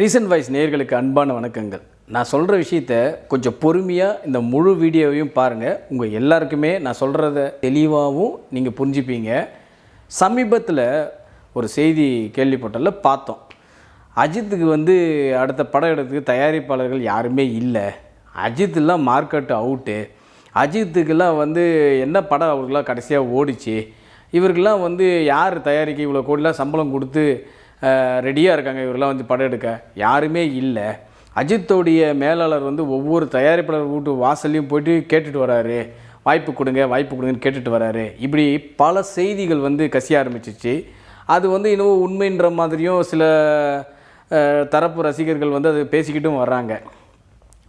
Recent voice நேர்களுக்கு அன்பான வணக்கங்கள். நான் சொல்கிற விஷயத்த கொஞ்சம் பொறுமையாக இந்த முழு வீடியோவையும் பாருங்கள் உங்கள் எல்லாருக்குமே நான் சொல்கிறத தெளிவாகவும் நீங்கள் புரிஞ்சுப்பீங்க. சமீபத்தில் ஒரு செய்தி கேள்விப்பட்டல பார்த்தோம். அஜித்துக்கு வந்து அடுத்த படம் எடுத்துக்கு தயாரிப்பாளர்கள் யாருமே இல்லை. அஜித்துலாம் மார்க்கெட்டு அவுட்டு. அஜித்துக்கெல்லாம் வந்து என்ன படம் அவருக்கெல்லாம் கடைசியாக ஓடிச்சு? இவருக்கெல்லாம் வந்து யார் தயாரிக்க இவ்வளோ கோடிலாம் சம்பளம் கொடுத்து ரெடியாக இருக்காங்க. இவரெல்லாம் வந்து படம் எடுக்க. யாருமே இல்லை. அஜித்தோடைய மேலாளர் வந்து ஒவ்வொரு தயாரிப்பாளர் வீட்டு வாசல்லையும் போயிட்டு கேட்டுட்டு வராரு. வாய்ப்பு கொடுங்க வாய்ப்பு கொடுங்கன்னு கேட்டுட்டு வராரு. இப்படி பல செய்திகள் வந்து கசிய ஆரம்பிச்சிச்சு. அது வந்து இன்னும் உண்மைன்ற மாதிரியும் சில தரப்பு ரசிகர்கள் வந்து அது பேசிக்கிட்டும் வர்றாங்க.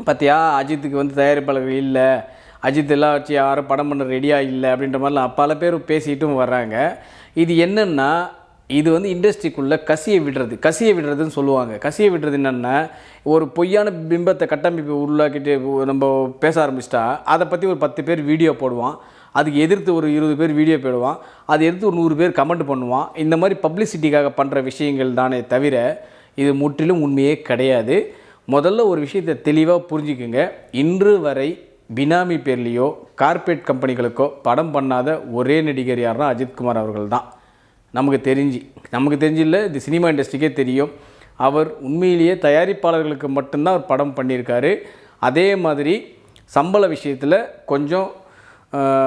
பார்த்தியா அஜித்துக்கு வந்து தயாரிப்பாளர்கள் இல்லை. அஜித் எல்லாம் வச்சு யாரும் படம் பண்ண ரெடியாக இல்லை அப்படின்ற மாதிரிலாம் பல பேர் பேசிக்கிட்டும் வர்றாங்க. இது என்னென்னா இது வந்து இண்டஸ்ட்ரிக்குள்ளே கசியை விடுறது கசியை விடுறதுன்னு சொல்லுவாங்க. கசியை விடுறது என்னென்னா ஒரு பொய்யான பிம்பத்தை கட்டமைப்பு உள்ளாக்கிட்டு நம்ம பேச ஆரம்பிச்சிட்டா அதை பற்றி ஒரு பத்து பேர் வீடியோ போடுவான். அதுக்கு எதிர்த்து ஒரு இருபது பேர் வீடியோ போடுவான். அதை எடுத்து ஒரு நூறு பேர் கமெண்ட் பண்ணுவான். இந்த மாதிரி பப்ளிசிட்டிக்காக பண்ணுற விஷயங்கள் தானே தவிர இது முற்றிலும் உண்மையே கிடையாது. முதல்ல ஒரு விஷயத்தை தெளிவாக புரிஞ்சுக்குங்க. இன்று வரை பினாமி பேர்லேயோ கார்ப்பரேட் கம்பெனிகளுக்கோ படம் பண்ணாத ஒரே நடிகர் யாருன்னா அஜித்குமார் அவர்கள் தான். நமக்கு தெரிஞ்சு நமக்கு தெரிஞ்சு இல்லை இது சினிமா இண்டஸ்ட்ரிக்கே தெரியும். அவர் உண்மையிலேயே தயாரிப்பாளர்களுக்கு மட்டும்தான் அவர் படம் பண்ணியிருக்காரு. அதே மாதிரி சம்பள விஷயத்தில் கொஞ்சம்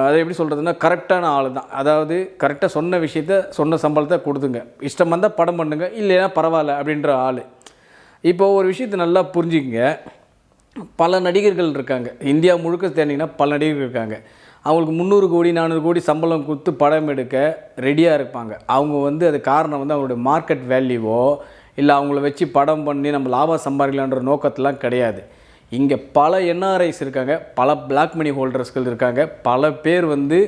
அதை எப்படி சொல்கிறதுனா கரெக்டான ஆள் தான் அதாவது கரெக்டாக சொன்ன விஷயத்த சொன்ன சம்பளத்தை கொடுத்துங்க. இஷ்டம் வந்தால் படம் பண்ணுங்கள் இல்லைன்னா பரவாயில்ல அப்படின்ற ஆள். இப்போ ஒரு விஷயத்தை நல்லா புரிஞ்சுக்கங்க. பல நடிகர்கள் இருக்காங்க. இந்தியா முழுக்க தேடிங்கன்னா பல நடிகர்கள் இருக்காங்க. அவங்களுக்கு முந்நூறு கோடி நானூறு கோடி சம்பளம் கொடுத்து படம் எடுக்க ரெடியாக இருப்பாங்க. அவங்க வந்து அது காரணம் வந்து அவங்களுடைய மார்க்கெட் வேல்யூவோ இல்லை அவங்கள வச்சு படம் பண்ணி நம்ம லாபம் சம்பாதிக்கலான்ற நோக்கத்தெலாம் கிடையாது. இங்கே பல என்ஆர்ஐஸ் இருக்காங்க பல பிளாக் மணி ஹோல்டர்ஸ்கள் இருக்காங்க பல பேர் வந்து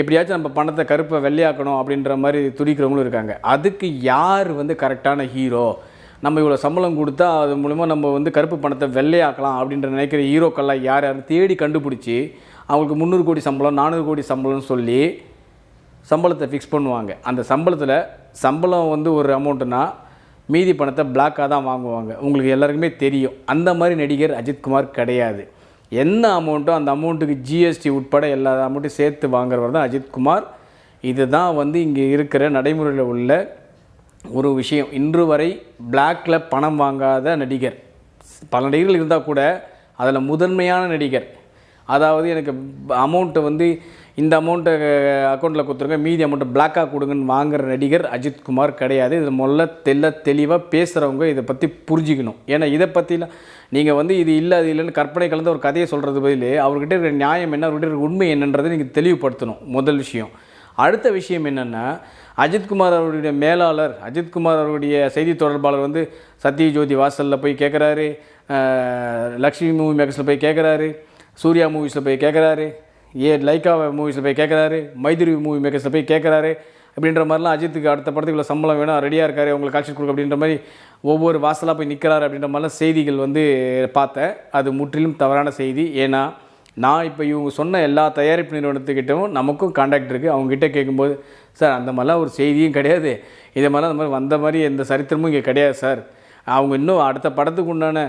எப்படியாச்சும் நம்ம பணத்தை கருப்பை வெள்ளையாக்கணும் அப்படின்ற மாதிரி துடிக்கிறவங்களும் இருக்காங்க. அதுக்கு யார் வந்து கரெக்டான ஹீரோ நம்ம இவ்வளோ சம்பளம் கொடுத்தா அது மூலிமா நம்ம வந்து கருப்பு பணத்தை வெள்ளையாக்கலாம் அப்படின்ற நினைக்கிற ஹீரோக்கள்லாம் யார் யார் தேடி கண்டுபிடிச்சி அவங்களுக்கு முந்நூறு கோடி சம்பளம் நானூறு கோடி சம்பளம்னு சொல்லி சம்பளத்தை ஃபிக்ஸ் பண்ணுவாங்க. அந்த சம்பளத்தில் சம்பளம் வந்து ஒரு அமௌண்ட்டுனா மீதி பணத்தை பிளாக்காக தான் வாங்குவாங்க. உங்களுக்கு எல்லாருக்குமே தெரியும். அந்த மாதிரி நடிகர் அஜித்குமார் கிடையாது. என்ன அமௌண்ட்டோ அந்த அமௌண்ட்டுக்கு ஜிஎஸ்டி உட்பட எல்லா அமௌண்ட்டும் சேர்த்து வாங்குறவர் தான் அஜித்குமார். இதுதான் வந்து இங்கே இருக்கிற நடைமுறையில் உள்ள ஒரு விஷயம். இன்று வரை பிளாக்ல பணம் வாங்காத நடிகர். பல நடிகர்கள் இருந்தால் கூட அதில் முதன்மையான நடிகர் அதாவது எனக்கு அமௌண்ட்டை வந்து இந்த அமௌண்ட்டை அக்கௌண்ட்டில் கொடுத்துருங்க. மீதி அமௌண்ட்டை பிளாக்காக கொடுங்கன்னு வாங்குற நடிகர் அஜித்குமார் கிடையாது. இது முதல்ல தெல்ல தெளிவாக பேசுகிறவங்க இதை பற்றி புரிஞ்சிக்கணும். ஏன்னா இதை பற்றிலாம் நீங்கள் வந்து இது இல்லை அது இல்லைன்னு கற்பனை கலந்து ஒரு கதையை சொல்கிறது பதில் அவர்கிட்ட இருக்கிற நியாயம் என்ன அவர்கிட்ட இருக்கிற உண்மை என்னன்றதை நீங்கள் தெளிவுபடுத்தணும் முதல் விஷயம். அடுத்த விஷயம் என்னென்னா அஜித்குமார் அவருடைய மேலாளர் அஜித்குமார் அவருடைய செய்தி தொடர்பாளர் வந்து சத்யஜோதி வாசலில் போய் கேட்குறாரு லக்ஷ்மி மூவி மேக்கர்ஸில் போய் கேட்குறாரு சூர்யா மூவிஸில் போய் கேட்குறாரு ஏ லைக்கா மூவிஸில் போய் கேட்குறாரு மைதிரி மூவி மேக்கர்ஸில் போய் கேட்குறாரு அப்படின்ற மாதிரிலாம் அஜித்துக்கு அடுத்த படத்துக்கு இவ்வளோ சம்பளம் வேணும். ரெடியாக இருக்காரு. உங்களுக்கு காட்சி கொடுக்க அப்படின்ற மாதிரி ஒவ்வொரு வாசலாக போய் நிற்கிறாரு அப்படின்ற மாதிரிலாம் செய்திகள் வந்து பார்த்தேன். அது முற்றிலும் தவறான செய்தி. ஏன்னா நான் இப்போ இவங்க சொன்ன எல்லா தயாரிப்பு நிறுவனத்துக்கிட்டவும் நமக்கும் காண்டாக்ட் இருக்குது அவங்ககிட்ட கேட்கும்போது சார் அந்த மாதிரிலாம் ஒரு செய்தியும் கிடையாது. இதே மாதிரிலாம் அந்த மாதிரி வந்த மாதிரி எந்த சரித்திரமும் இங்கே கிடையாது சார். அவங்க இன்னும் அடுத்த படத்துக்கு உண்டான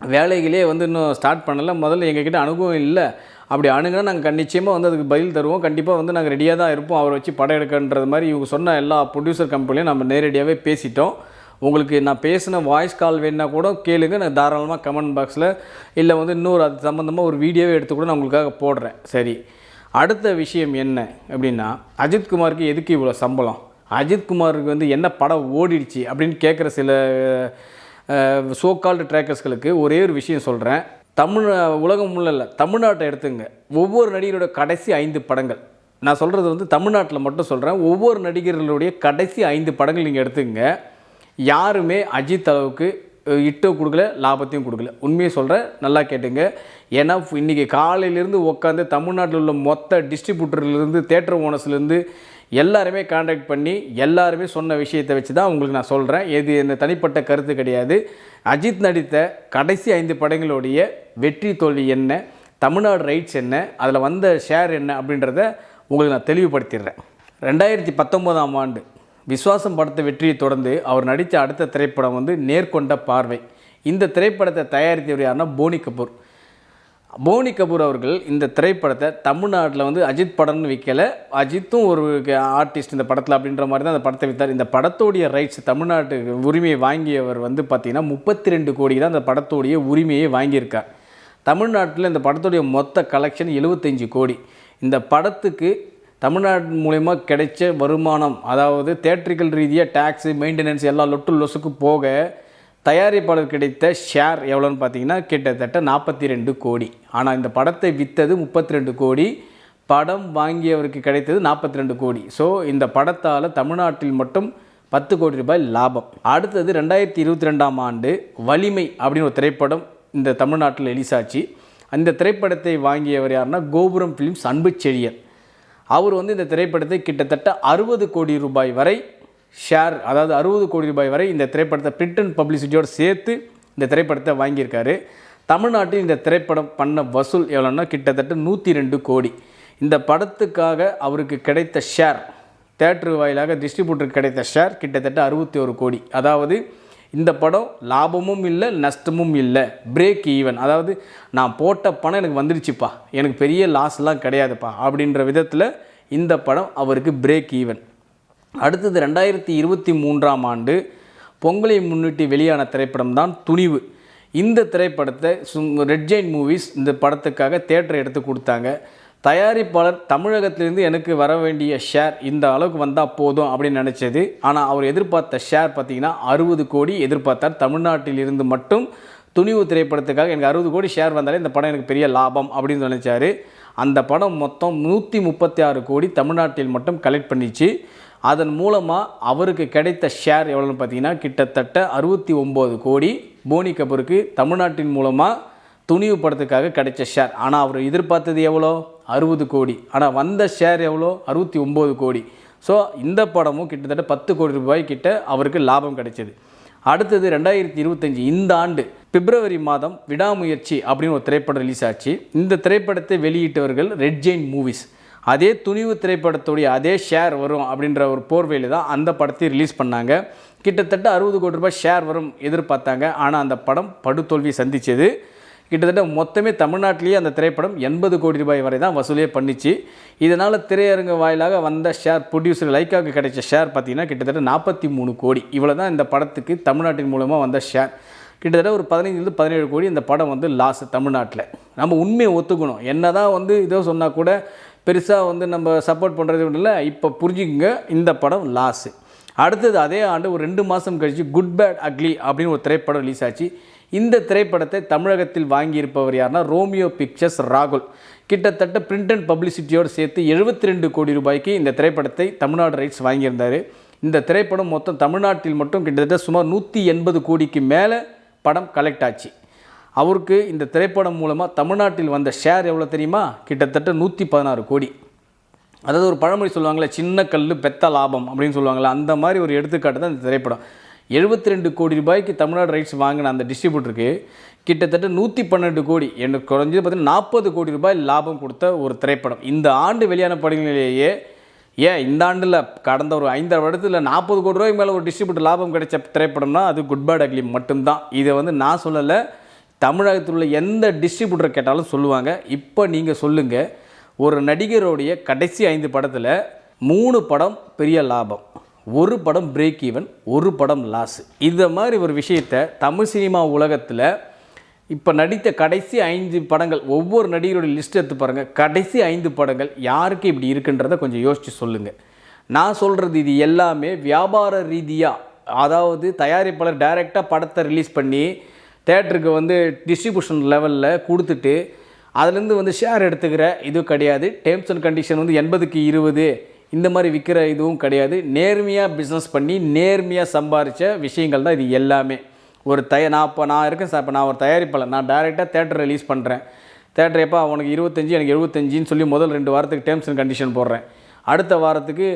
வேலைகளே வந்து இன்னும் ஸ்டார்ட் பண்ணலை. முதல்ல எங்ககிட்ட அனுபவம் இல்லை. அப்படி அணுகுனா நாங்கள் நிச்சயமாக வந்து அதுக்கு பதில் தருவோம். கண்டிப்பாக வந்து நாங்கள் ரெடியாக தான் இருப்போம். அவரை வச்சு படம் எடுக்கன்றது மாதிரி இவங்க சொன்ன எல்லா ப்ரொடியூசர் கம்பெனியும் நம்ம நேரடியாகவே பேசிட்டோம். உங்களுக்கு நான் பேசின வாய்ஸ் கால் வேணுன்னா கூட கேளுங்க. நான் தாராளமாக கமெண்ட் பாக்ஸில் இல்லை வந்து இன்னொரு அது சம்மந்தமாக ஒரு வீடியோவே எடுத்து கூட நான் உங்களுக்காக போடுறேன். சரி. அடுத்த விஷயம் என்ன அப்படின்னா அஜித்குமாருக்கு எதுக்கு இவ்வளோ சம்பளம்? அஜித்குமாருக்கு வந்து என்ன படம் ஓடிடுச்சு அப்படின்னு கேட்குற சில சோக்கால்டு ட்ராக்கர்ஸ்களுக்கு ஒரே ஒரு விஷயம் சொல்கிறேன் தமிழ் உலகம் உள்ள இல்லை தமிழ்நாட்டை எடுத்துங்க. ஒவ்வொரு நடிகரோட கடைசி ஐந்து படங்கள். நான் சொல்கிறது வந்து தமிழ்நாட்டில் மட்டும் சொல்கிறேன் ஒவ்வொரு நடிகர்களுடைய கடைசி ஐந்து படங்கள் நீங்கள் எடுத்துங்க. யாருமே அஜித் அளவுக்கு இட்டோ கொடுக்கல லாபத்தையும் கொடுக்கல. உண்மையை சொல்கிறேன் நல்லா கேட்டுங்க. ஏன்னா இன்றைக்கி காலையிலேருந்து உட்காந்து தமிழ்நாட்டில் உள்ள மொத்த டிஸ்ட்ரிபியூட்டர்லேருந்து தேட்டர் ஓனர்ஸ்லேருந்து எல்லாருமே காண்டாக்ட் பண்ணி எல்லாருமே சொன்ன விஷயத்தை வச்சு தான் உங்களுக்கு நான் சொல்கிறேன் இது என்ன தனிப்பட்ட கருத்து கிடையாது. அஜித் நடித்த கடைசி ஐந்து படங்களுடைய வெற்றி தோல்வி என்ன தமிழ்நாடு ரைட்ஸ் என்ன அதில் வந்த ஷேர் என்ன அப்படின்றத உங்களுக்கு நான் தெளிவுபடுத்திடுறேன். ரெண்டாயிரத்தி பத்தொம்போதாம் ஆண்டு விஸ்வாசம் படத்தை வெற்றியை தொடர்ந்து அவர் நடித்த அடுத்த திரைப்படம் வந்து நேர்கொண்ட பார்வை. இந்த திரைப்படத்தை தயாரித்தவர் யாருன்னா போனி கபூர். போனி கபூர் அவர்கள் இந்த திரைப்படத்தை தமிழ்நாட்டில் வந்து அஜித் படம்னு விற்கலை அஜித்தும் ஒரு ஆர்டிஸ்ட் இந்த படத்தில் அப்படின்ற மாதிரி தான் அந்த படத்தை விற்றார் இந்த படத்தோடைய ரைட்ஸ் தமிழ்நாட்டு உரிமையை வாங்கியவர் வந்து பார்த்திங்கன்னா முப்பத்தி ரெண்டு கோடி தான் அந்த படத்தோடைய உரிமையை வாங்கியிருக்கார். தமிழ்நாட்டில் இந்த படத்துடைய மொத்த கலெக்ஷன் 75 கோடி. இந்த படத்துக்கு தமிழ்நாடு மூலயமா கிடைச்ச வருமானம் அதாவது தேட்ரிக்கல் ரீதியாக டேக்ஸு மெயின்டெனன்ஸ் எல்லா லொட்டு லொசுக்கு போக தயாரிப்பாளர் கிடைத்த ஷேர் எவ்வளோன்னு பார்த்தீங்கன்னா கிட்டத்தட்ட நாற்பத்தி ரெண்டு கோடி. ஆனால் இந்த படத்தை விற்றது முப்பத்தி ரெண்டு கோடி. படம் வாங்கியவருக்கு கிடைத்தது நாற்பத்தி ரெண்டு கோடி. ஸோ இந்த படத்தால் தமிழ்நாட்டில் மட்டும் பத்து கோடி ரூபாய் லாபம். அடுத்தது ரெண்டாயிரத்தி இருபத்தி ரெண்டாம் ஆண்டு வலிமை அப்படின்னு ஒரு திரைப்படம் இந்த தமிழ்நாட்டில் ரிலீஸ் அந்த திரைப்படத்தை வாங்கியவர் யாருன்னா கோபுரம் ஃபிலிம்ஸ் அன்பு செழியன். அவர் வந்து இந்த திரைப்படத்தை கிட்டத்தட்ட அறுபது கோடி ரூபாய் வரை ஷேர் அதாவது அறுபது கோடி ரூபாய் வரை இந்த திரைப்படத்தை பிரிண்ட் அண்ட் பப்ளிசிட்டியோடு சேர்த்து இந்த திரைப்படத்தை வாங்கியிருக்காரு. தமிழ்நாட்டில் இந்த திரைப்படம் பண்ண வசூல் எவ்வளோன்னா கிட்டத்தட்ட நூற்றி ரெண்டு கோடி. இந்த படத்துக்காக அவருக்கு கிடைத்த ஷேர் தேட்டர் வாயிலாக டிஸ்ட்ரிபியூட்டருக்கு கிடைத்த ஷேர் கிட்டத்தட்ட அறுபத்தி ஒரு கோடி. அதாவது இந்த படம் லாபமும் இல்லை நஷ்டமும் இல்லை. பிரேக் ஈவன் அதாவது நான் போட்ட பணம் எனக்கு வந்துடுச்சுப்பா எனக்கு பெரிய லாஸ்லாம் கிடையாதுப்பா. அப்படின்ற விதத்தில் இந்த படம் அவருக்கு பிரேக் ஈவன் அடுத்தது ரெண்டாயிரத்தி இருபத்தி மூன்றாம் ஆண்டு பொங்கலை முன்னிட்டு வெளியான திரைப்படம் தான் துணிவு. இந்த திரைப்படத்தை சும் ரெட் ஜெயின் மூவிஸ் இந்த படத்துக்காக தேட்டரை எடுத்து கொடுத்தாங்க. தயாரிப்பாளர் தமிழகத்திலிருந்து எனக்கு வர வேண்டிய ஷேர் இந்த அளவுக்கு வந்தால் போதும் அப்படின்னு நினச்சது. ஆனால் அவர் எதிர்பார்த்த ஷேர் பார்த்திங்கன்னா அறுபது கோடி எதிர்பார்த்தார். தமிழ்நாட்டிலிருந்து மட்டும் துணிவு திரைப்படத்துக்காக எனக்கு அறுபது கோடி ஷேர் வந்தாலே இந்த படம் எனக்கு பெரிய லாபம் அப்படின்னு நினச்சாரு. அந்த படம் மொத்தம் நூற்றி முப்பத்தி ஆறு கோடி தமிழ்நாட்டில் மட்டும் கலெக்ட் பண்ணிச்சு. அதன் மூலமாக அவருக்கு கிடைத்த ஷேர் எவ்வளோன்னு பார்த்தீங்கன்னா கிட்டத்தட்ட அறுபத்தி ஒம்பது கோடி போனி கபூருக்கு தமிழ்நாட்டின் மூலமாக துணிவு படத்துக்காக கிடைச்ச ஷேர் ஆனால் அவர் எதிர்பார்த்தது எவ்வளோ? அறுபது கோடி. ஆனால் வந்த ஷேர் எவ்வளோ? அறுபத்தி ஒம்பது கோடி. ஸோ இந்த படமும் கிட்டத்தட்ட பத்து கோடி ரூபாய் கிட்ட அவருக்கு லாபம் கிடைச்சது. அடுத்தது ரெண்டாயிரத்தி இருபத்தஞ்சி இந்த ஆண்டு பிப்ரவரி மாதம் விடாமுயற்சி அப்படின்னு ஒரு திரைப்படம் ரிலீஸ் ஆச்சு. இந்த திரைப்படத்தை வெளியிட்டவர்கள் ரெட் ஜெயின் மூவிஸ் அதே துணிவு திரைப்படத்துடைய அதே ஷேர் வரும் அப்படின்ற ஒரு போர்வையில் தான் அந்த படத்தை ரிலீஸ் பண்ணாங்க. கிட்டத்தட்ட அறுபது கோடி ரூபாய் ஷேர் வரும் எதிர்பார்த்தாங்க. ஆனால் அந்த படம் படுதோல்வி சந்தித்தது கிட்டத்தட்ட மொத்தமே தமிழ்நாட்டிலேயே அந்த திரைப்படம் எண்பது கோடி ரூபாய் வரை தான் வசூலே பண்ணிச்சு. இதனால் திரையரங்கு வாயிலாக வந்த ஷேர் ப்ரொடியூசர் லைக்காவுக்கு கிடைச்ச ஷேர் பார்த்திங்கன்னா கிட்டத்தட்ட நாற்பத்தி மூணு கோடி. இவ்வளோ தான் இந்த படத்துக்கு தமிழ்நாட்டின் மூலமாக வந்த ஷேர். கிட்டத்தட்ட ஒரு பதினைஞ்சிலிருந்து பதினேழு கோடி இந்த படம் வந்து லாஸ் தமிழ்நாட்டில். நம்ம உண்மையை ஒத்துக்கணும். என்ன தான் வந்து இதோ சொன்னால் கூட பெருசாக வந்து நம்ம சப்போர்ட் பண்ணுறது இல்லை இப்போ புரிஞ்சுக்கோங்க இந்த படம் லாஸு அடுத்தது அதே ஆண்டு ஒரு ரெண்டு மாதம் கழித்து குட் பேட் அக்லி அப்படின்னு ஒரு திரைப்படம் ரிலீஸ் ஆச்சு. இந்த திரைப்படத்தை தமிழகத்தில் வாங்கியிருப்பவர் யாருன்னா ரோமியோ பிக்சர்ஸ் ராகுல். கிட்டத்தட்ட பிரிண்ட் அண்ட் பப்ளிசிட்டியோடு சேர்த்து எழுபத்தி ரெண்டு கோடி ரூபாய்க்கு இந்த திரைப்படத்தை தமிழ்நாடு ரைட்ஸ் வாங்கியிருந்தார். இந்த திரைப்படம் மொத்தம் தமிழ்நாட்டில் மட்டும் கிட்டத்தட்ட சுமார் நூற்றி எண்பது கோடிக்கு மேலே படம் கலெக்ட் ஆச்சு. அவருக்கு இந்த திரைப்படம் மூலமாக தமிழ்நாட்டில் வந்த ஷேர் எவ்வளோ தெரியுமா? கிட்டத்தட்ட நூற்றி பதினாறு கோடி. அதாவது ஒரு பழமொழி சொல்லுவாங்களே சின்ன கல் பெத்த லாபம் அப்படின்னு சொல்லுவாங்களே அந்த மாதிரி ஒரு எடுத்துக்காட்டு தான் இந்த திரைப்படம். எழுபத்தி ரெண்டு கோடி ரூபாய்க்கு தமிழ்நாடு ரைட்ஸ் வாங்கின அந்த டிஸ்ட்ரிபியூட்டருக்கு கிட்டத்தட்ட நூற்றி பன்னெண்டு கோடி எனக்கு குறைஞ்சது பார்த்தீங்கன்னா நாற்பது கோடி ரூபாய் லாபம் கொடுத்த ஒரு திரைப்படம். இந்த ஆண்டு வெளியான படங்களிலேயே ஏன் இந்த ஆண்டில் கடந்த ஒரு ஐந்தாறு வருடத்தில் நாற்பது கோடி ரூபாய்க்கு மேலே ஒரு டிஸ்ட்ரிபியூட்டர் லாபம் கிடைச்ச திரைப்படம்னா அது குட் பேட் அக்லி மட்டும்தான். இதை வந்து நான் சொல்லலை தமிழகத்தில் உள்ள எந்த டிஸ்ட்ரிபியூட்டர் கேட்டாலும் சொல்லுவாங்க. இப்போ நீங்கள் சொல்லுங்கள் ஒரு நடிகருடைய கடைசி ஐந்து படத்தில் மூணு படம் பெரிய லாபம். ஒரு படம் பிரேக் ஈவன் ஒரு படம் லாஸ் இந்த மாதிரி ஒரு விஷயத்தை தமிழ் சினிமா உலகத்தில் இப்போ நடித்த கடைசி ஐந்து படங்கள் ஒவ்வொரு நடிகருடைய லிஸ்ட் எடுத்து பாருங்கள் கடைசி ஐந்து படங்கள் யாருக்கு இப்படி இருக்குன்றதை கொஞ்சம் யோசித்து சொல்லுங்கள் நான் சொல்கிறது இது எல்லாமே வியாபார ரீதியாக அதாவது தயாரிப்பாளர் டைரெக்டாக படத்தை ரிலீஸ் பண்ணி தேட்டருக்கு வந்து டிஸ்ட்ரிபியூஷன் லெவலில் கொடுத்துட்டு அதுலேருந்து வந்து ஷேர் எடுத்துக்கிற இது கிடையாது. டேர்ம்ஸ் அண்ட் கண்டிஷன் வந்து எண்பதுக்கு இருபது. இந்த மாதிரி விற்கிற இதுவும் கிடையாது. நேர்மையாக பிஸ்னஸ் பண்ணி நேர்மையாக சம்பாரித்த விஷயங்கள் தான் இது எல்லாமே. ஒரு தய நான் இப்போ நான் இருக்கேன் சார் இப்போ நான் ஒரு தயாரிப்பாளர். நான் டேரெக்டாக தேட்டர் ரிலீஸ் பண்ணுறேன் தேட்டர் எப்போ? அவனுக்கு இருபத்தஞ்சி எனக்கு எழுபத்தஞ்சின்னு சொல்லி முதல் ரெண்டு வாரத்துக்கு டேர்ம்ஸ் அண்ட் கண்டிஷன் போடுறேன். அடுத்த வாரத்துக்கு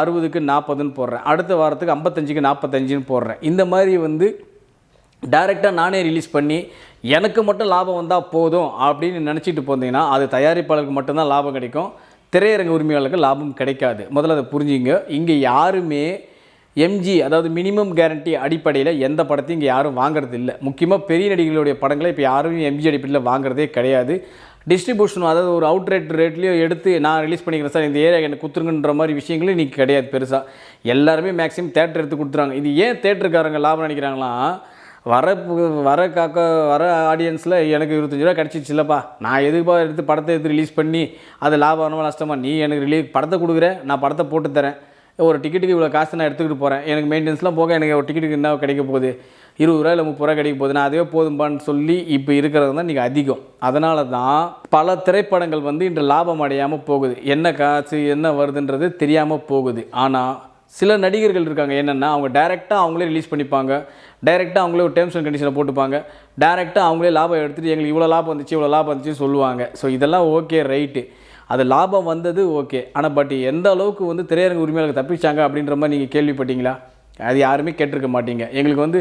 அறுபதுக்கு நாற்பதுன்னு போடுறேன். அடுத்த வாரத்துக்கு ஐம்பத்தஞ்சுக்கு நாற்பத்தஞ்சுன்னு போடுறேன். இந்த மாதிரி வந்து டைரெக்டாக நானே ரிலீஸ் பண்ணி எனக்கு மட்டும் லாபம் வந்தால் போதும் அப்படின்னு நினச்சிட்டு போந்தீங்கன்னா அது தயாரிப்பாளருக்கு மட்டும்தான் லாபம் கிடைக்கும். திரையரங்க உரிமையாளருக்கு லாபம் கிடைக்காது. முதல்ல அதை புரிஞ்சுங்க. இங்கே யாருமே எம்ஜி அதாவது மினிமம் கேரண்டி அடிப்படையில் எந்த படத்தையும் இங்கே யாரும் வாங்குறது இல்லை. முக்கியமாக பெரிய நடிகர்களுடைய படங்களை இப்போ யாரும் எம்ஜி அடிப்படையில் வாங்குறதே கிடையாது. டிஸ்ட்ரிபியூஷன் அதாவது ஒரு அவுட் ரேட் ரேட்லேயோ எடுத்து நான் ரிலீஸ் பண்ணிக்கிறேன் சார் இந்த ஏரியா எனக்கு குத்துருங்கன்ற மாதிரி விஷயங்களும் இன்றைக்கி கிடையாது பெருசாக எல்லாருமே மேக்ஸிமம் தேட்டர் எடுத்து கொடுத்துறாங்க இது ஏன் தேட்டருக்காரங்க லாபம் நினைக்கிறாங்களா வர வர காக்க வர ஆடியன்ஸில் எனக்கு இருபத்தஞ்சி ரூபா கிடச்சிச்சில்லப்பா நான் எதுக்குப்பா எடுத்து படத்தை எடுத்து ரிலீஸ் பண்ணி அது லாபம் நஷ்டமா? நீ எனக்கு ரிலீஸ் படத்தை கொடுக்குற நான் படத்தை போட்டு தரேன். ஒரு டிக்கெட்டுக்கு இவ்வளோ காசு நான் எடுத்துக்கிட்டு போகிறேன் எனக்கு மெயின்டெனன்ஸ்லாம் போக எனக்கு ஒரு டிக்கெட்டுக்கு என்ன கிடைக்க போகுது? இருபது ரூபா இல்லை முப்பது ரூபா கிடைக்க போகுது. நான் அதுவே போதும்பான்னு சொல்லி இப்போ இருக்கிறது தான் நீங்கள் அதிகம். அதனால தான் பல திரைப்படங்கள் வந்து இன்று லாபம் அடையாமல் போகுது. என்ன காசு என்ன வருதுன்றது தெரியாமல் போகுது. ஆனால் சில நடிகர்கள் இருக்காங்க. என்னென்னா அவங்க டைரெக்டாக அவங்களே ரிலீஸ் பண்ணிப்பாங்க. டைரெக்டாக அவங்களே ஒரு டேர்ம்ஸ் அண்ட் கண்டிஷனை போட்டுப்பாங்க. டைரெக்டாக அவங்களே லாபம் எடுத்துகிட்டு எங்களுக்கு இவ்வளோ லாபம் வந்துச்சு இவ்வளோ லாபம் வந்துச்சுன்னு சொல்லுவாங்க. ஸோ இதெல்லாம் ஓகே ரைட்டு அது லாபம் வந்தது ஓகே ஆனால் பட் எந்த அளவுக்கு வந்து திரையரங்கு உரிமையாளர்கள் தப்பிச்சாங்க அப்படின்ற மாதிரி நீங்கள் கேள்விப்பட்டீங்களா? அது யாருமே கேட்டிருக்க மாட்டீங்க. எங்களுக்கு வந்து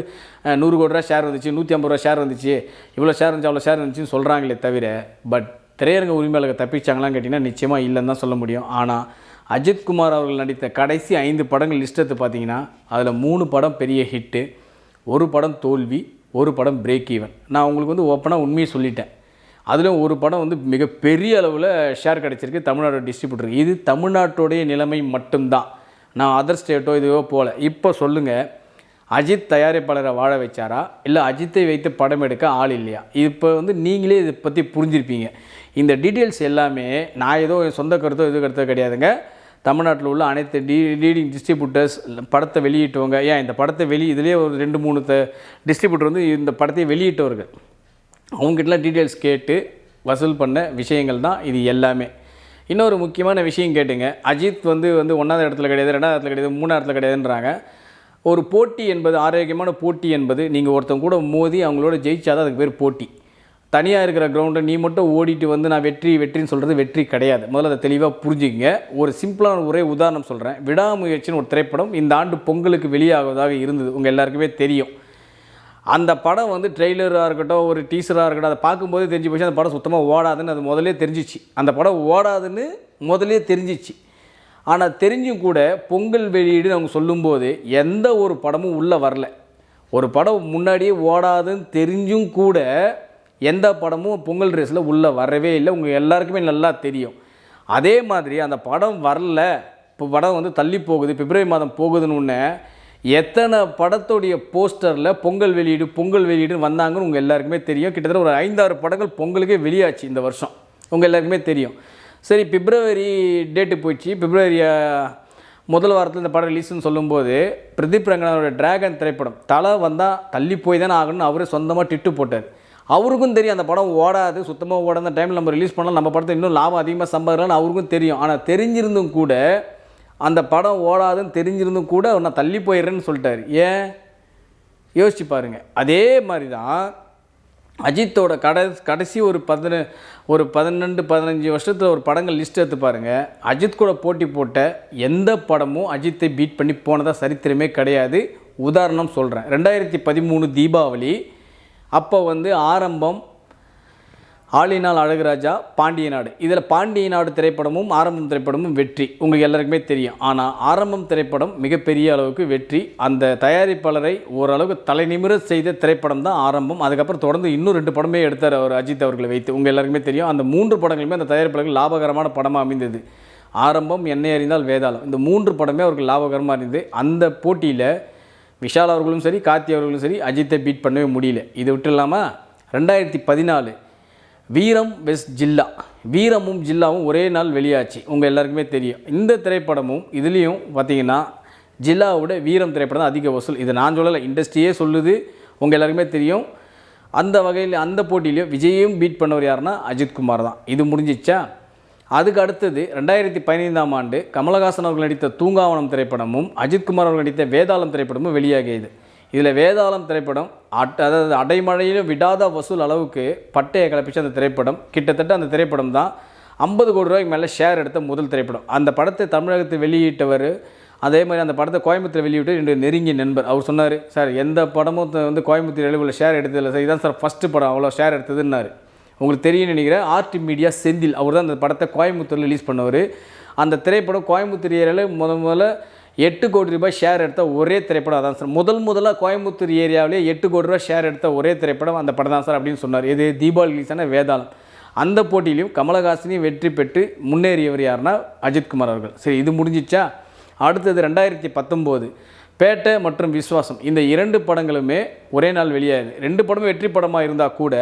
நூறு கோடி ரூபா ஷேர் வந்துச்சு நூற்றி ஐம்பது ரூபா ஷேர் வந்துச்சு. இவ்வளோ ஷேர் இருந்துச்சு அவ்வளோ ஷேர் இருந்துச்சுன்னு சொல்கிறாங்களே தவிர பட் திரையரங்க உரிமையாளர்கள் தப்பிச்சாங்களான்னு கேட்டிங்கன்னா நிச்சயமாக இல்லைன்னு தான் சொல்ல முடியும். ஆனால் அஜித் குமார் அவர்கள் நடித்த கடைசி ஐந்து படங்கள் லிஸ்ட்டு பார்த்தீங்கன்னா அதில் மூணு படம் பெரிய ஹிட்டு ஒரு படம் தோல்வி ஒரு படம் பிரேக் ஈவன் நான் உங்களுக்கு வந்து ஓப்பனாக உண்மையை சொல்லிட்டேன். அதிலும் ஒரு படம் வந்து மிகப்பெரிய அளவில் ஷேர் கிடச்சிருக்கு தமிழ்நாடு டிஸ்ட்ரிபியூட்டர் இது தமிழ்நாட்டுடைய நிலைமை மட்டும்தான். நான் அதர் ஸ்டேட்டோ இதுவோ போகல இப்போ சொல்லுங்கள் அஜித் தயாரிப்பாளரை வாழ வச்சாரா? இல்லை அஜித்தை வைத்து படம் எடுக்க ஆள் இல்லையா? இப்போ வந்து நீங்களே இதை பற்றி புரிஞ்சிருப்பீங்க. இந்த டீட்டெயில்ஸ் எல்லாமே நான் ஏதோ சொந்த கருத்தோ இது கருத்தோ கிடையாதுங்க. தமிழ்நாட்டில் உள்ள அனைத்து டி லீடிங் டிஸ்ட்ரிபியூட்டர்ஸ் படத்தை வெளியிட்டவங்க ஏன் இந்த படத்தை வெளி இதுலேயே ஒரு ரெண்டு மூணு த டிஸ்ட்ரிபியூட்டர் வந்து இந்த படத்தை வெளியிட்டவர்கள். அவங்ககிட்டலாம் டீட்டெயில்ஸ் கேட்டு வசூல் பண்ண விஷயங்கள் தான் இது எல்லாமே. இன்னொரு முக்கியமான விஷயம் கேட்டுங்க. அஜித் வந்து வந்து ஒன்றாவது இடத்துல கிடையாது ரெண்டாவது இடத்துல கிடையாது மூணாவது இடத்துல கிடையாதுன்றாங்க. ஒரு போட்டி என்பது ஆரோக்கியமான போட்டி என்பது நீங்கள் ஒருத்தங்க கூட மோதி அவங்களோட ஜெயிச்சாதான் அதுக்கு பேர் போட்டி. தனியாக இருக்கிற கிரவுண்டை நீ மட்டும் ஓடிட்டு வந்து நான் வெற்றி வெற்றின்னு சொல்கிறது வெற்றி கிடையாது. முதல்ல அதை தெளிவாக புரிஞ்சுக்கங்க. ஒரு சிம்பிளான ஒரே உதாரணம் சொல்கிறேன் விடாமுயற்சின்னு ஒரு திரைப்படம் இந்த ஆண்டு பொங்கலுக்கு வெளியாகுவதாக இருந்தது. உங்கள் எல்லாருக்குமே தெரியும். அந்த படம் வந்து ட்ரெய்லராக இருக்கட்டும் ஒரு டீசராக இருக்கட்டும் அதை பார்க்கும்போது தெரிஞ்சு போச்சு. அந்த படம் சுத்தமாக ஓடாதுன்னு அது முதலே தெரிஞ்சிச்சு. அந்த படம் ஓடாதுன்னு முதல்லே தெரிஞ்சிச்சு. ஆனால் தெரிஞ்சும் கூட பொங்கல் வெளியீடுன்னு அவங்க சொல்லும்போது எந்த ஒரு படமும் உள்ளே வரல. ஒரு படம் முன்னாடியே ஓடாதுன்னு தெரிஞ்சும் கூட எந்த படமும் பொங்கல் ரேஸில் உள்ளே வரவே இல்லை. உங்கள் எல்லாருக்குமே நல்லா தெரியும். அதே மாதிரி அந்த படம் வரல. இப்போ படம் வந்து தள்ளி போகுது. பிப்ரவரி மாதம் போகுதுன்னு உடனே எத்தனை படத்துடைய போஸ்டரில் பொங்கல் வெளியீடு பொங்கல் வெளியீடுன்னு வந்தாங்கன்னு உங்கள் எல்லாருக்குமே தெரியும். கிட்டத்தட்ட ஒரு ஐந்தாறு படங்கள் பொங்கலுக்கே வெளியாச்சு இந்த வருஷம். உங்கள் எல்லாருக்குமே தெரியும். சரி பிப்ரவரி டேட்டு போயிடுச்சு. பிப்ரவரி முதல் வாரத்தில் இந்த படம் ரிலீஸ்னு சொல்லும்போது பிரதீப் ரங்கனாவோட டிராகன் திரைப்படம் தலை வந்தால் தள்ளி போய் தானே ஆகணும்னு அவரே சொந்தமாக டிட்டு போட்டார். அவருக்கும் தெரியும் அந்த படம் ஓடாது சுத்தமாக ஓடாத டைமில் நம்ம ரிலீஸ் பண்ணலாம் நம்ம படத்தை இன்னும் லாபம் அதிகமாக சம்பாதிக்கலாம்னு அவருக்கும் தெரியும். ஆனால் தெரிஞ்சிருந்தும் கூட அந்த படம் ஓடாதுன்னு தெரிஞ்சிருந்தும் கூட நான் தள்ளி போயிடுறேன்னு சொல்லிட்டாரு. ஏன்? யோசிச்சு பாருங்கள் அதே மாதிரி தான் அஜித்தோட கடை கடைசி ஒரு பதின ஒரு பதினெண்டு பதினஞ்சு வருஷத்தில் ஒரு படங்கள் லிஸ்ட் எடுத்து பாருங்கள் அஜித் கூட போட்டி போட்ட எந்த படமும் அஜித்தை பீட் பண்ணி போனதாக சரித்திரமே கிடையாது. உதாரணம் சொல்கிறேன் ரெண்டாயிரத்தி பதிமூணு தீபாவளி அப்போ வந்து ஆரம்பம் ஆளினால் அழகுராஜா பாண்டிய நாடு. இதில் பாண்டிய நாடு திரைப்படமும் ஆரம்பம் திரைப்படமும் வெற்றி. உங்களுக்கு எல்லாருக்குமே தெரியும். ஆனால் ஆரம்பம் திரைப்படம் மிகப்பெரிய அளவுக்கு வெற்றி. அந்த தயாரிப்பாளரை ஓரளவுக்கு தலைநிமிர செய்த திரைப்படம் தான் ஆரம்பம். அதுக்கப்புறம் தொடர்ந்து இன்னும் ரெண்டு படமே எடுத்தார் அவர் அஜித் அவர்களை வைத்து. உங்கள் எல்லாருக்குமே தெரியும். அந்த மூன்று படங்களுமே அந்த தயாரிப்பாளர்கள் லாபகரமான படமாக அமைந்தது. ஆரம்பம் என்னை அறிந்தால் வேதாளம். இந்த மூன்று படமே அவருக்கு லாபகரமாக இருந்தது. அந்த போட்டியில் விஷால் அவர்களும் சரி கார்த்தி அவர்களும் சரி அஜித்தை பீட் பண்ணவே முடியல. இது விட்டு இல்லாமல் ரெண்டாயிரத்தி பதினாலு வீரம் வெஸ்ட் ஜில்லா. வீரமும் ஜில்லாவும் ஒரே நாள் வெளியாச்சு. உங்கள் எல்லாருக்குமே தெரியும். இந்த திரைப்படமும் இதுலேயும் பார்த்தீங்கன்னா ஜில்லாவோட வீரம் திரைப்படம் தான் அதிக வசூல். இதை நான் சொல்லலை இண்டஸ்ட்ரியே சொல்லுது. உங்கள் எல்லாருக்குமே தெரியும். அந்த வகையில் அந்த போட்டியிலையும் விஜயையும் பீட் பண்ணவர் யாருன்னா அஜித் குமார் தான். இது முடிஞ்சிச்சா? அதுக்கு அடுத்தது ரெண்டாயிரத்தி பதினைந்தாம் ஆண்டு கமலஹாசன் அவர்கள் நடித்த தூங்காவனம் திரைப்படமும் அஜித்குமார் அவர்கள் நடித்த வேதாளம் திரைப்படமும் வெளியாகியது. இதில் வேதாளம் திரைப்படம் அட் அதாவது அடைமழையிலும் விடாத வசூல் அளவுக்கு பட்டையை கிளப்பிச்ச அந்த திரைப்படம் கிட்டத்தட்ட அந்த திரைப்படம் தான் ஐம்பது கோடி ரூபாய்க்கு மேலே ஷேர் எடுத்த முதல் திரைப்படம். அந்த படத்தை தமிழகத்தில் வெளியிட்டவர் அதே மாதிரி அந்த படத்தை கோயம்புத்தூர் வெளியிட்டு என்னுடைய நெருங்கிய நண்பர். அவர் சொன்னார் சார் எந்த படமும் த- வந்து கோயம்புத்தூர் எழுவில் ஷேர் எடுத்ததில்லை சார். இதான் சார் ஃபஸ்ட்டு படம் அவ்வளோ ஷேர் எடுத்ததுன்னாரு. உங்களுக்கு தெரியும் நினைக்கிறேன். ஆர்டி மீடியா செந்தில் அவர் தான் அந்த படத்தை கோயம்புத்தூரில் ரிலீஸ் பண்ணவர். அந்த திரைப்படம் கோயம்புத்தூர் ஏரியாவில் முத முதல்ல எட்டு கோடி ரூபாய் ஷேர் எடுத்த ஒரே திரைப்படம் அதான் சார். முதல் முதலாக கோயம்புத்தூர் ஏரியாவிலே எட்டு கோடி ரூபாய் ஷேர் எடுத்த ஒரே திரைப்படம் அந்த படம் தான் சார் அப்படின்னு சொன்னார். இது தீபாவளி ரிலீஸான வேதாளம். அந்த போட்டியிலையும் கமலஹாசனையும் வெற்றி பெற்று முன்னேறியவர் யாருன்னா அஜித்குமார் அவர்கள். சரி இது முடிஞ்சிச்சா? அடுத்தது ரெண்டாயிரத்தி பத்தொம்போது பேட்டை மற்றும் விஸ்வாசம் இந்த இரண்டு படங்களுமே ஒரே நாள் வெளியாகுது ரெண்டு படமும் வெற்றி படமாக இருந்தால் கூட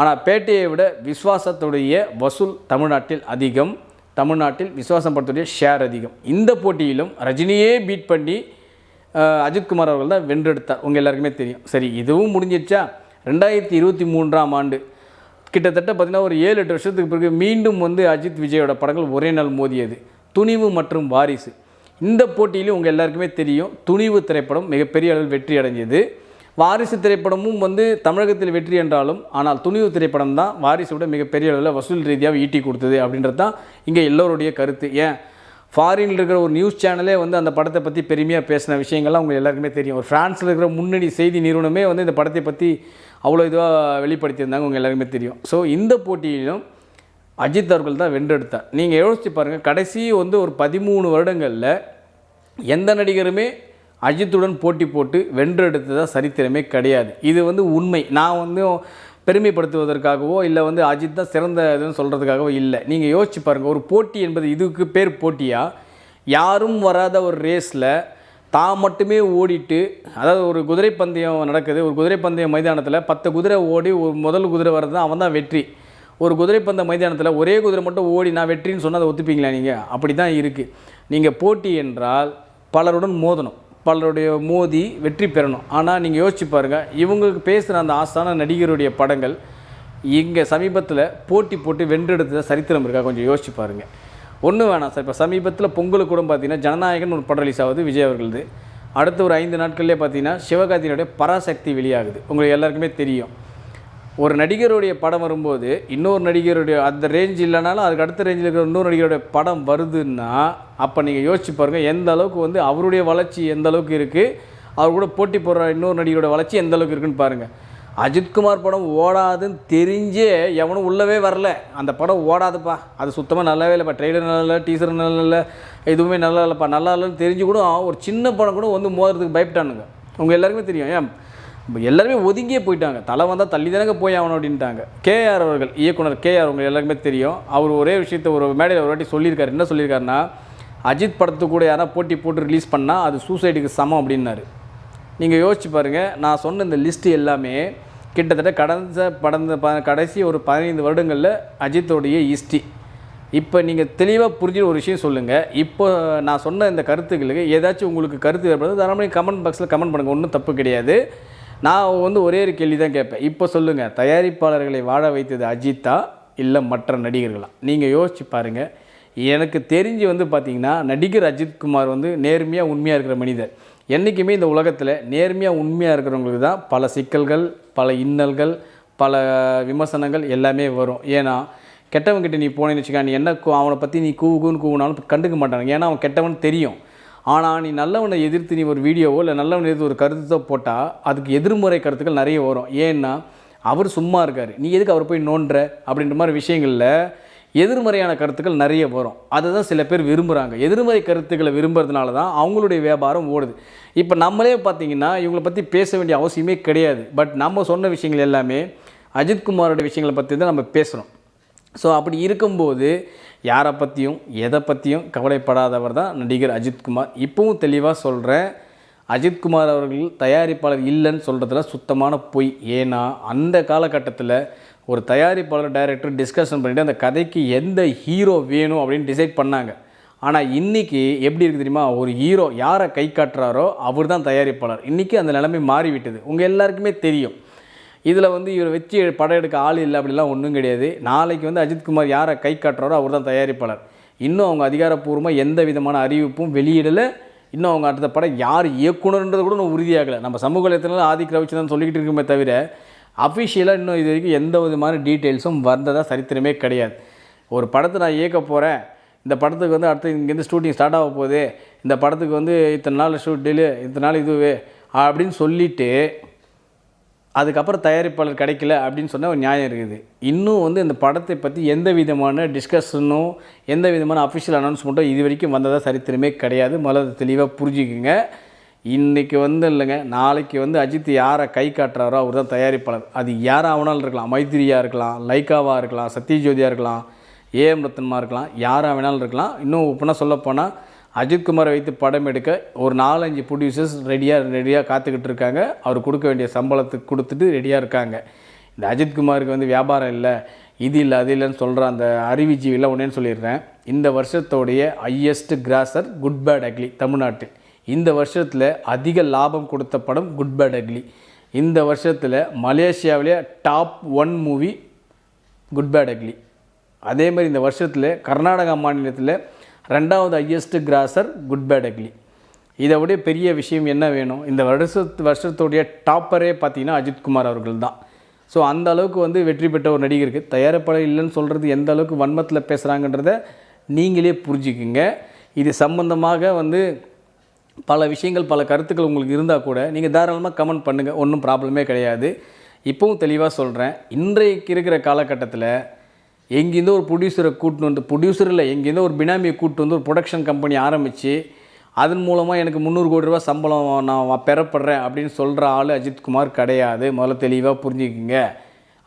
ஆனால் பேட்டையை விட விஸ்வாசத்துடைய வசூல் தமிழ்நாட்டில் அதிகம். தமிழ்நாட்டில் விஸ்வாசம் படத்துடைய ஷேர் அதிகம். இந்த போட்டியிலும் ரஜினியே பீட் பண்ணி அஜித்குமார் அவர்கள் தான் வென்றெடுத்தார். உங்கள் எல்லாருக்குமே தெரியும். சரி இதுவும் முடிஞ்சிச்சா ரெண்டாயிரத்தி இருபத்தி மூன்றாம் ஆண்டு. கிட்டத்தட்ட பார்த்திங்கன்னா ஒரு ஏழு எட்டு வருஷத்துக்கு பிறகு மீண்டும் வந்து அஜித் விஜயோட படங்கள் ஒரே நாள் மோதியது. துணிவு மற்றும் வாரிசு. இந்த போட்டியிலும் உங்கள் எல்லாருக்குமே தெரியும் துணிவு திரைப்படம் மிகப்பெரிய அளவில் வெற்றி அடைஞ்சது. வாரிசு திரைப்படமும் வந்து தமிழகத்தில் வெற்றி என்றாலும் ஆனால் துணிவு திரைப்படம் தான் வாரிசோட விட மிகப்பெரிய அளவில் வசூல் ரீதியாக ஈட்டி கொடுத்தது அப்படின்றது தான் இங்கே எல்லோருடைய கருத்து. ஏன்? ஃபாரினில் இருக்கிற ஒரு நியூஸ் சேனலே வந்து அந்த படத்தை பற்றி பெருமையாக பேசின விஷயங்கள்லாம் உங்களுக்கு எல்லாருக்குமே தெரியும். ஒரு ஃப்ரான்ஸில் இருக்கிற முன்னணி செய்தி நிறுவனமே வந்து இந்த படத்தை பற்றி அவ்வளோ இதுவாக வெளிப்படுத்தியிருந்தாங்க உங்கள் எல்லாருக்குமே தெரியும். ஸோ இந்த போட்டியிலும் அஜித் அவர்கள் தான் வென்றெடுத்தார். நீங்கள் யோசிச்சு பாருங்கள் கடைசி வந்து ஒரு பதிமூணு வருடங்களில் எந்த நடிகருமே அஜித்துடன் போட்டி போட்டு வென்றெடுத்ததாக சரித்திரமே கிடையாது. இது வந்து உண்மை. நான் வந்து பெருமைப்படுத்துவதற்காகவோ இல்லை வந்து அஜித் தான் சிறந்த இதுன்னு சொல்கிறதுக்காகவோ இல்லை. நீங்கள் யோசிச்சு பாருங்கள் ஒரு போட்டி என்பது இதுக்கு பேர் போட்டியா? யாரும் வராத ஒரு ரேஸில் தான் மட்டுமே ஓடிட்டு அதாவது ஒரு குதிரை பந்தயம் நடக்குது. ஒரு குதிரை பந்தயம் மைதானத்தில் பத்து குதிரை ஓடி ஒரு முதல் குதிரை வர்றது அவன் தான் வெற்றி. ஒரு குதிரை பந்த மைதானத்தில் ஒரே குதிரை மட்டும் ஓடி நான் வெற்றின்னு சொன்னால் அதை ஒத்துப்பீங்களா நீங்கள் அப்படி தான் இருக்குது நீங்கள் போட்டி என்றால் பலருடன் மோதணும். பலருடைய மோதி வெற்றி பெறணும். ஆனால் நீங்கள் யோசிச்சு பாருங்கள் இவங்களுக்கு பேசுகிற அந்த ஆசான நடிகருடைய படங்கள் இங்கே சமீபத்தில் போட்டி போட்டு வென்றெடுத்த சரித்திரம் இருக்கா? கொஞ்சம் யோசிச்சு பாருங்கள் ஒன்றும் வேணாம் சார். இப்போ சமீபத்தில் பொங்கலுக்கு கூட பார்த்தீங்கன்னா ஜனநாயகன் ஒரு படம் ரிலீஸ் ஆகுது விஜய் அவர்களது. அடுத்த ஒரு ஐந்து நாட்கள்லேயே பார்த்தீங்கன்னா சிவகார்த்தியினுடைய பராசக்தி வெளியாகுது. உங்களுக்கு எல்லாருக்குமே தெரியும். ஒரு நடிகருடைய படம் வரும்போது இன்னொரு நடிகருடைய அந்த ரேஞ்ச் இல்லைனாலும் அதுக்கு அடுத்த ரேஞ்சில் இருக்கிற இன்னொரு நடிகருடைய படம் வருதுன்னா அப்போ நீங்கள் யோசிச்சு பாருங்கள் எந்த அளவுக்கு வந்து அவருடைய வளர்ச்சி எந்த அளவுக்கு இருக்குது அவர் கூட போட்டி போடுற இன்னொரு நடிகரோட வளர்ச்சி எந்த அளவுக்கு இருக்குன்னு பாருங்கள் அஜித்குமார் படம் ஓடாதுன்னு தெரிஞ்சே எவனும் உள்ளவே வரல. அந்த படம் ஓடாதுப்பா. அது சுத்தமாக நல்லாவே இல்லைப்பா. ட்ரெய்லர் நல்லா இல்லை டீசர் நல்லா இல்லை எதுவுமே நல்லா இல்லைப்பா. நல்லா இல்லைன்னு தெரிஞ்சு கூட ஒரு சின்ன படம் கூட வந்து மோதுறதுக்கு பயப்பட்டானுங்க. உங்கள் எல்லாருக்குமே தெரியும். ஏன்? இப்போ எல்லாருமே ஒதுங்கியே போயிட்டாங்க. தலை வந்தால் தள்ளி தானங்க போய் ஆகணும் அப்படின்ட்டாங்க. கேஆர் அவர்கள் இயக்குனர் கேஆர் உங்களுக்கு எல்லாருக்குமே தெரியும். அவர் ஒரே விஷயத்தை ஒரு மேடையில் ஒரு வாட்டி சொல்லியிருக்காரு. என்ன சொல்லியிருக்காருன்னா அஜித் படத்துக்கு கூட யாராவது போட்டி போட்டு ரிலீஸ் பண்ணால் அது சூசைடுக்கு சமம் அப்படின்னாரு. நீங்கள் யோசிச்சு பாருங்கள் நான் சொன்ன இந்த லிஸ்ட்டு எல்லாமே கிட்டத்தட்ட கடந்த படந்த ப கடைசி ஒரு பதினைந்து வருடங்களில் அஜித்தோடைய ஹிஸ்ட்ரி இப்போ நீங்கள் தெளிவாக புரிஞ்சு ஒரு விஷயம் சொல்லுங்கள் இப்போ நான் சொன்ன இந்த கருத்துக்களுக்கு ஏதாச்சும் உங்களுக்கு கருத்து ஏற்படுது தாராளமாக கமெண்ட் பாக்ஸில் கமெண்ட் பண்ணுங்கள் ஒன்றும் தப்பு கிடையாது. நான் வந்து ஒரே ஒரு கேள்வி தான் கேட்பேன். இப்போ சொல்லுங்கள் தயாரிப்பாளர்களை வாழ வைத்தது அஜித்தா இல்லை மற்ற நடிகர்களா? நீங்கள் யோசிச்சு பாருங்கள் எனக்கு தெரிஞ்சு வந்து பார்த்திங்கன்னா நடிகர் அஜித்குமார் வந்து நேர்மையாக உண்மையாக இருக்கிற மனிதர். என்றைக்குமே இந்த உலகத்தில் நேர்மையாக உண்மையாக இருக்கிறவங்களுக்கு தான் பல சிக்கல்கள் பல இன்னல்கள் பல விமர்சனங்கள் எல்லாமே வரும். ஏன்னா கெட்டவன்கிட்ட நீ போனேன்னு வச்சுக்கா நீ என்ன கூ- அவனை பற்றி நீ கூவுன்னு கூவுனாலும் கண்டுக்க மாட்டாங்க ஏன்னா அவன் கெட்டவன் தெரியும். ஆனால் நீ நல்லவனை எதிர்த்து நீ ஒரு வீடியோவோ இல்லை நல்லவனை எதிர்த்து ஒரு கருத்தோ போட்டால் அதுக்கு எதிர்மறை கருத்துக்கள் நிறைய வரும். ஏன்னா அவர் சும்மா இருக்கார். நீ எதுக்கு அவர் போய் நோண்டுற அப்படின்ற மாதிரி விஷயங்களில் எதிர்மறையான கருத்துக்கள் நிறைய வரும். அதை தான் சில பேர் விரும்புகிறாங்க எதிர்மறை கருத்துக்களை விரும்புறதுனால தான் அவங்களுடைய வியாபாரம் ஓடுது. இப்போ நம்மளே பார்த்தீங்கன்னா இவங்களை பற்றி பேச வேண்டிய அவசியமே கிடையாது. பட் நம்ம சொன்ன விஷயங்கள் எல்லாமே அஜித்குமாரோட விஷயங்களை பற்றி தான் நம்ம பேசுகிறோம் ஸோ அப்படி இருக்கும்போது யாரை பற்றியும் எதை பற்றியும் கவலைப்படாதவர் தான் நடிகர் அஜித்குமார் இப்பவும் தெளிவாக சொல்கிறேன் அஜித்குமார் அவர்கள் தயாரிப்பாளர் இல்லைன்னு சொல்கிறதுல சுத்தமான பொய். ஏன்னா அந்த காலகட்டத்தில் ஒரு தயாரிப்பாளர் டைரக்டர் டிஸ்கஷன் பண்ணிவிட்டு அந்த கதைக்கு எந்த ஹீரோ வேணும் அப்படின்னு டிசைட் பண்ணாங்க. ஆனால் இன்றைக்கி எப்படி இருக்குது தெரியுமா? ஒரு ஹீரோ யாரை கை காட்டுறாரோ அவர் தான் தயாரிப்பாளர். இன்றைக்கி அந்த நிலைமை மாறிவிட்டது. உங்கள் எல்லாருக்குமே தெரியும். இதில் வந்து இவரை வச்சு படம் எடுக்க ஆள் இல்லை அப்படிலாம் ஒன்றும் கிடையாது. நாளைக்கு வந்து அஜித்குமார் யாரை கை காட்டுறாரோ அவர் தான் தயாரிப்பாளர். இன்னும் அவங்க அதிகாரப்பூர்வமாக எந்த விதமான அறிவிப்பும் வெளியிடலை. இன்னும் அவங்க அடுத்த படம் யார் இயக்குனர்ன்றது கூட இன்னும் உறுதியாகலை. நம்ம சமூக வலைத்தளத்தில் ஆதிக் ரவிச்சந்திரன் சொல்லிக்கிட்டு இருக்குமே தவிர அஃபிஷியலாக இன்னும் இது வரைக்கும் எந்த விதமான டீட்டெயில்ஸும் வந்ததாக சரித்திரமே கிடையாது. ஒரு படத்தை நான் இயக்க போகிறேன் இந்த படத்துக்கு வந்து அடுத்து இங்கேருந்து ஷூட்டிங் ஸ்டார்ட் ஆக போகுது. இந்த படத்துக்கு வந்து இத்தனை நாள் ஷூட் டெலு இத்தனை நாள் இதுவே அப்படின்னு சொல்லிவிட்டு அதுக்கப்புறம் தயாரிப்பாளர் கிடைக்கல அப்படின்னு சொன்ன ஒரு நியாயம் இருக்குது. இன்னும் வந்து இந்த படத்தை பற்றி எந்த விதமான டிஸ்கஷனோ எந்த விதமான அஃபிஷியல் அனௌன்ஸ்மெண்ட்டோ இது வரைக்கும் வந்ததாக சரித்திரமே கிடையாது. முதல்ல தெளிவாக புரிஞ்சுக்குங்க. இன்றைக்கி வந்து இல்லைங்க. நாளைக்கு வந்து அஜித் யாரை கை காட்டுறாரோ அவர் தான் தயாரிப்பாளர். அது யாராக வேணாலும் இருக்கலாம். மைத்திரியாக இருக்கலாம் லைக்காவாக இருக்கலாம் சத்யஜோதியாக இருக்கலாம் ஏஎம் ரத்தன்மா இருக்கலாம் யாராக வேணாலும் இருக்கலாம். இன்னும் இப்போனா சொல்லப்போனால் அஜித்குமாரை வைத்து படம் எடுக்க ஒரு நாலஞ்சு ப்ரொடியூசர்ஸ் ரெடியாக ரெடியாக காத்துக்கிட்டு இருக்காங்க. அவர் கொடுக்க வேண்டிய சம்பளத்துக்கு கொடுத்துட்டு ரெடியாக இருக்காங்க. இந்த அஜித்குமாருக்கு வந்து வியாபாரம் இல்லை இது இல்லை அது இல்லைன்னு சொல்கிற அந்த அறிவிஜீவியில் ஒன்றேன்னு சொல்லிடுறேன். இந்த வருஷத்தோடைய highest grosser good bad ugly தமிழ்நாட்டில் இந்த வருஷத்தில் அதிக லாபம் கொடுத்த படம் குட் பேட் அக்லி இந்த வருஷத்தில் மலேசியாவிலே top one movie good bad ugly அதே மாதிரி இந்த வருஷத்தில் கர்நாடகா மாநிலத்தில் ரெண்டாவது highest grosser good bad ugly இதை விட பெரிய விஷயம் என்ன வேணும்? இந்த வருஷத்து வருஷத்துடைய டாப்பரே பார்த்தீங்கன்னா அஜித்குமார் அவர்கள் தான் ஸோ அந்த அளவுக்கு வந்து வெற்றி பெற்ற ஒரு நடிகருக்கு தயாரிப்பாளர் இல்லைன்னு சொல்கிறது எந்த அளவுக்கு வன்மத்தில் பேசுகிறாங்கன்றத நீங்களே புரிஞ்சுக்குங்க. இது சம்பந்தமாக வந்து பல விஷயங்கள் பல கருத்துக்கள் உங்களுக்கு இருந்தால் கூட நீங்கள் தாராளமாக கமெண்ட் பண்ணுங்கள் ஒன்றும் ப்ராப்ளமே கிடையாது. இப்போவும் தெளிவாக சொல்கிறேன் இன்றைக்கு இருக்கிற காலகட்டத்தில் எங்கேருந்து ஒரு ப்ரொடியூசரை கூட்டின்னு வந்து ப்ரொடியூசர் இல்லை எங்கேருந்து ஒரு பினாமியை கூப்பிட்டு வந்து ஒரு ப்ரொடக்ஷன் கம்பெனி ஆரம்பித்து அதன் மூலமாக எனக்கு முந்நூறு கோடி ரூபா சம்பளம் நான் பெறப்படுறேன் அப்படின்னு சொல்கிற ஆள் அஜித்குமார் கிடையாது. முதல்ல தெளிவாக புரிஞ்சுக்குங்க.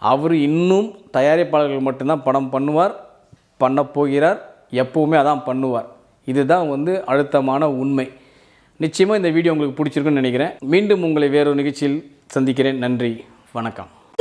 அவர் இன்னும் தயாரிப்பாளர்கள் மட்டும்தான் படம் பண்ணுவார் பண்ண போகிறார் எப்போவுமே அதான் பண்ணுவார். இதுதான் வந்து அழுத்தமான உண்மை. நிச்சயமாக இந்த வீடியோ உங்களுக்கு பிடிச்சிருக்குன்னு நினைக்கிறேன். மீண்டும் உங்களை வேறொரு நிகழ்ச்சியில் சந்திக்கிறேன். நன்றி. வணக்கம்.